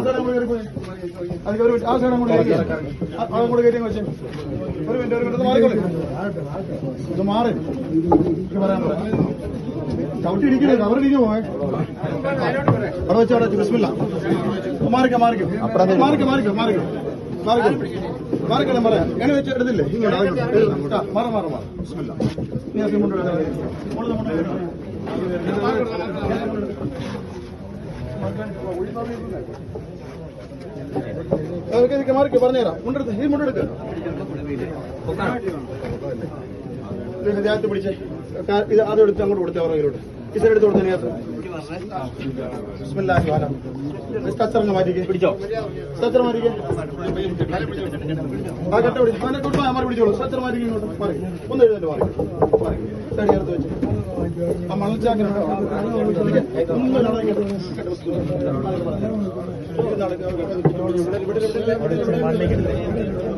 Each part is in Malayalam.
സൈഡ് അങ്ങോട്ട് കയറി ഒരു മിനിറ്റ്. ആ സൈഡ് അങ്ങോട്ട് കയറി ആ, അതങ്ങോട്ട് കയറ്റി വെച്ചേ ഒരു മിനിറ്റ് ഒരു മിനിറ്റ്. മാറിക്കോളെ. ഇത് മാറി. പറയാൻ പറയാം ചവിട്ടി ഇടിക്കണേ കവറിടിക്ക് പോയെ അവിടെ വെച്ച് അവിടെ ബിസ്മില്ല. മാറിക്ക മാറിക്ക. മാറിക്ക മാറിക്ക മാറിക്ക. മാറിക്ക. മാറിക്കണം പറയാം. എങ്ങനെ വെച്ച് എടുത്തില്ലേ ഇങ്ങോട്ട് മാറ് മാറ് മാറ്. ബിസ്മില്ല. നീ സിമുണ്ട് മാറിക്ക പറഞ്ഞുതരാം. മുണ്ടെടുത്ത് ഈ മുണ്ടെടുക്ക്. ദേഹത്ത് പിടിച്ച് ഇത് അത് എടുത്ത് അങ്ങോട്ട് കൊടുത്തേ പുറകിലോട്ട് സൈഡ് എടുത്ത് കൊടുത്തേ സ്ട്രക്ചർ മാറ്റിക്കേ. പിടിച്ചോ? സ്ട്രക്ചർ മാറ്റിക്കേ. ആ കട്ട പിടി അവനെ കൊണ്ട് മാറി പിടിച്ചോളൂ. സ്ട്രക്ചർ ഇങ്ങോട്ട്. മാറി. ഒന്ന് എഴുന്നേറ്റ് മാറി. മാറി. സൈഡ് ചേർത്ത് വെച്ച്.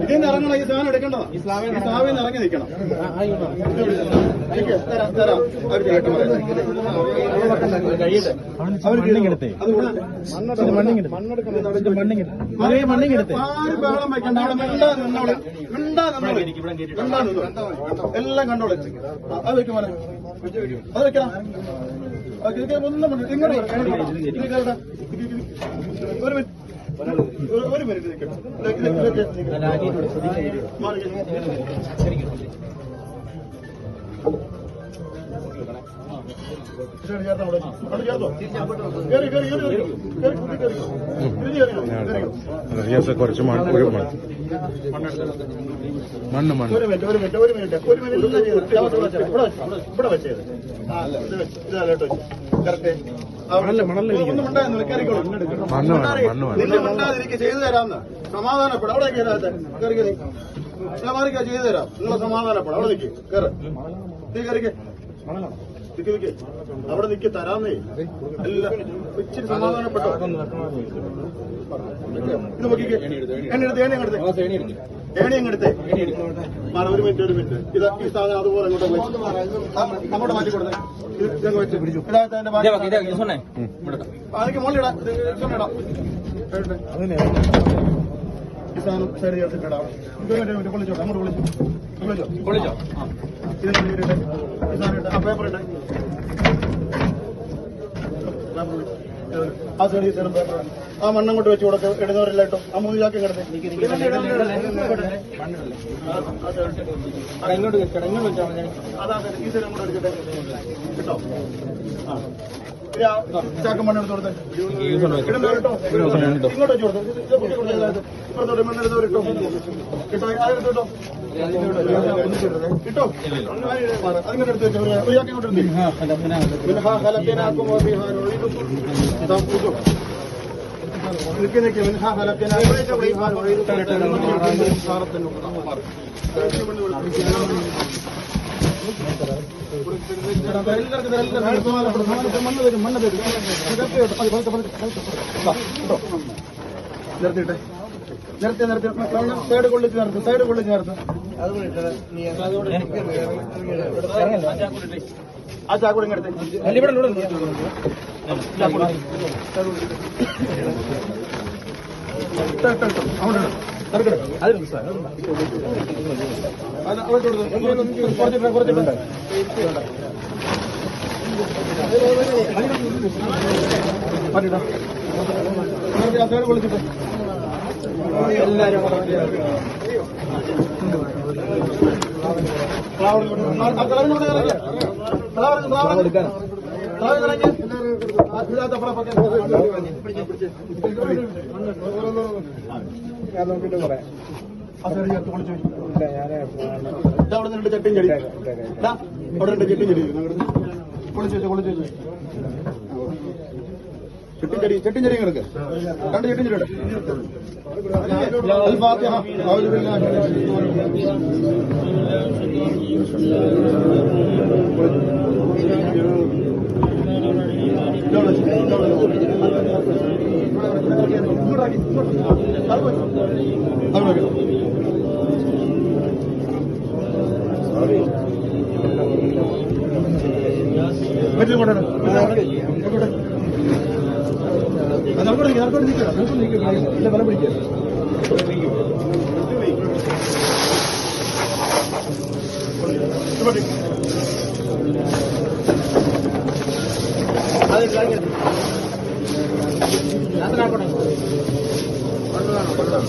ഇതിന്ന് ഇറങ്ങണം ഈ സാധനം എടുക്കണ്ട ഈ സ്ലാവിൽ ഇറങ്ങി നിൽക്കണം തരാം തരാം അവർ എല്ലാം കണ്ടോളെ അത് വെക്കും മോനെ അത് വെക്കണം ഒന്നും. ഇങ്ങോട്ട്. ഒരു മിനിറ്റ്. ഒരു- മിനിറ്റ് നിൽക്കണം കുറച്ച് മണിക്കൂർ ഒരു മണ്ണ് മണ്ണ്. ഒരു മിനിറ്റ് ഒരു മിനിറ്റ് ഒരു മിനിറ്റ്. ഒരു മിനിറ്റ് ഇവിടെ ഇവിടെ വെച്ചത് ഇതാലോട്ട് കറക്റ്റ്. മണ്ണ് വേണം, മണ്ണ് വേണം. ചെയ്തു തരാമെന്ന്. സമാധാനപ്പെടാം അവിടെ കയറാത്ത കയറി കയറി. ഞാൻ മാറിക്കാ ചെയ്തു തരാം. നിങ്ങൾ സമാധാനപ്പെടാം അവിടെ നിൽക്ക് കയറി. കയറിക്ക്. നിക്ക് നിക്ക്. അവിടെ നിക്ക് തരാന്നേ അല്ല ഇച്ചിരി സമാധാനപ്പെട്ടോ? ഇത് നോക്കിക്കേ എന്നെ എടുത്ത് ഏണി അങ്ങെടുത്ത്. ഏണി അങ്ങെടുത്തേ. മാറ ഒരു മിനിറ്റ് ഒരു മിനിറ്റ്. ഇത് ഈ സാധനം അതുപോലെ അങ്ങോട്ട് ആ, അങ്ങോട്ട് മാറ്റി കൊടുത്തേ. ഇത് ഇതങ്ങ് വെച്ച്. ഇതാകത്ത് അതിന്റെ ബാക്കി അതിക്ക് മുകളിലിടാം ഇത് ഇടാം. ഈ സാധനം സൈഡ് ചേർത്തിട്ടിടാം ഇത് പൊളിച്ചോട്ടെ അങ്ങോട്ട് പൊളിച്ചു വിളിച്ചോ വിളിച്ചോ ഇത് ഇങ്ങോട്ട് ഇടട്ടെ. ആ മണ്ണം കൊണ്ട് വെച്ച് കൊടുക്കും ഇടുന്നവരില്ലാട്ടോ ആ മൂന്ന് ചാക്ക് കിടന്നേ കേട്ടോ ചാക്ക് മണ്ണ് എടുത്ത് ഇങ്ങോട്ട് വെച്ച് കൊടുത്തേ. ഇപ്പുറത്തോട്ട് മണ്ണെടുത്തവരിട്ടോ കിട്ടോ ആയിരത്തിട്ടോ കിട്ടോ അതിങ്ങനെ എടുത്ത് വെച്ചോ وفيها نعيدكم ഇതാ പൂജോ നിൽക്കി നിൽക്കി منها خلقناكم وفيها نعيدكم സാറത്തിന് മണ്ണ് തരും മണ്ണ് തരും നിർത്തിട്ടെ നിർത്തി നിർത്തി സൈഡ് കൊള്ളിച്ച് നിർത്ത് സൈഡ് കൊള്ളിച്ച് നിർത്ത് ആ ചാക്കൂടെ ഇങ്ങെടുത്ത് ചാക്കൂടെ കൊള്ളിച്ചിട്ട് എല്ലാരും ഞാൻ നോക്കിട്ട് പറയാം അവിടെ രണ്ട് ചട്ടിയും ചെടി അവിടെ രണ്ട് ചട്ടിയും ചെടി കുളിച്ചു വെച്ചോ കുളിച്ചു വെച്ചോ ചെട്ടിൻ ചെടി. ചെട്ടിൻ ചെടി കിടക്ക് രണ്ട് ചെട്ടിൻ ചെടി അൽ ഫാത്തിഹ അതിലാക്കട്ടെ പണ്ടതാണ് പണ്ടതാണ്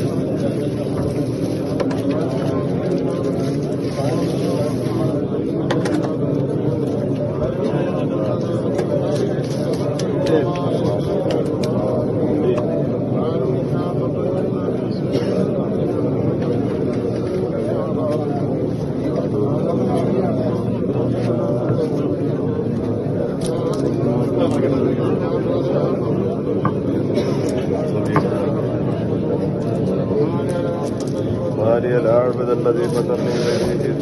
محمد الذي بدل بيته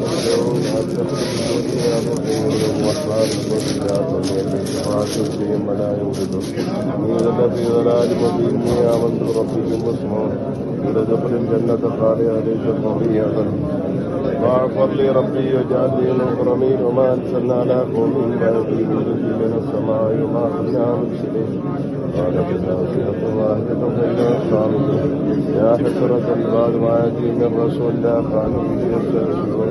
سمایو قال واحدة فإذا الصالحون يا حسرة بعد ما يأتي من رسول لا كانوا به يستهزئون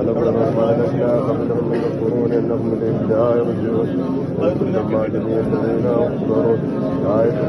ألم ما أهلكنا قبلهم من القرون إنهم إليهم لا يرجعون وكلما جميع الذين أخبروا